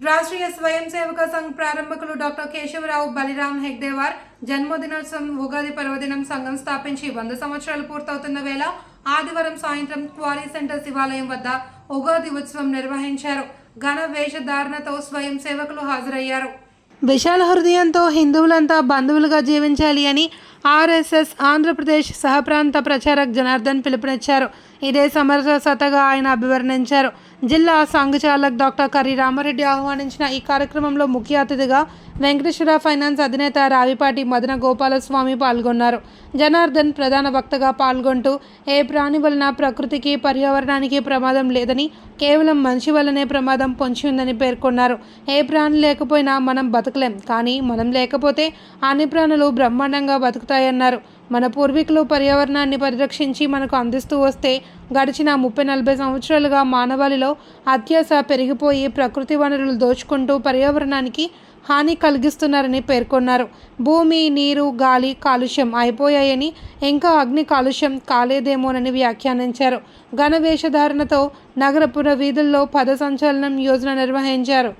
రాష్ట్రీయ స్వయం సేవక సంఘ్ ప్రారంభకులు డాక్టర్ కేశవరావు బలిరామ్ హెగ్దేవార్ జన్మదినోత్సవం ఉగాది పర్వదినం సంఘం స్థాపించి వంద సంవత్సరాలు పూర్తవుతున్న వేళ ఆదివారం సాయంత్రం క్వారీ సెంటర్ శివాలయం వద్ద ఉగాది ఉత్సవం నిర్వహించారు. ఘన వేషధారణతో స్వయం సేవకులు హాజరయ్యారు. విశాల హృదయంతో హిందువులంతా బంధువులుగా జీవించాలి అని ఆర్ఎస్ఎస్ ఆంధ్రప్రదేశ్ సహప్రాంత ప్రచారక్ జనార్దన్ పిలుపునిచ్చారు. ఇదే సమరసతగా ఆయన అభివర్ణించారు. జిల్లా సంఘచాలక్ డాక్టర్ కర్రీ రామారెడ్డి ఆహ్వానించిన ఈ కార్యక్రమంలో ముఖ్య అతిథిగా వెంకటేశ్వర ఫైనాన్స్ అధినేత రావిపాటి మదన గోపాలస్వామి పాల్గొన్నారు. జనార్దన్ ప్రధాన వక్తగా పాల్గొంటూ ఏ ప్రాణి వలన ప్రకృతికి పర్యావరణానికి ప్రమాదం లేదని కేవలం మనిషి వల్లనే ప్రమాదం పొంచి ఉందని పేర్కొన్నారు. ఏ ప్రాణి లేకపోయినా మనం బతకలేం. కానీ మనం లేకపోతే అన్ని ప్రాణులు బ్రహ్మాండంగా బతుకుతాయన్నారు మన పూర్వీకులు పర్యావరణాన్ని పరిరక్షించి మనకు అందిస్తూ వస్తే గడిచిన ముప్పై నలభై సంవత్సరాలుగా మానవాళిలో అత్యాస పెరిగిపోయి ప్రకృతి వనరులు దోచుకుంటూ పర్యావరణానికి హాని కలిగిస్తున్నారని పేర్కొన్నారు. భూమి నీరు గాలి కాలుష్యం అయిపోయాయని ఇంకా అగ్ని కాలుష్యం కాలేదేమోనని వ్యాఖ్యానించారు. ఘన వేషధారణతో నగర పుర వీధుల్లో పద సంచలనం యోజన నిర్వహించారు.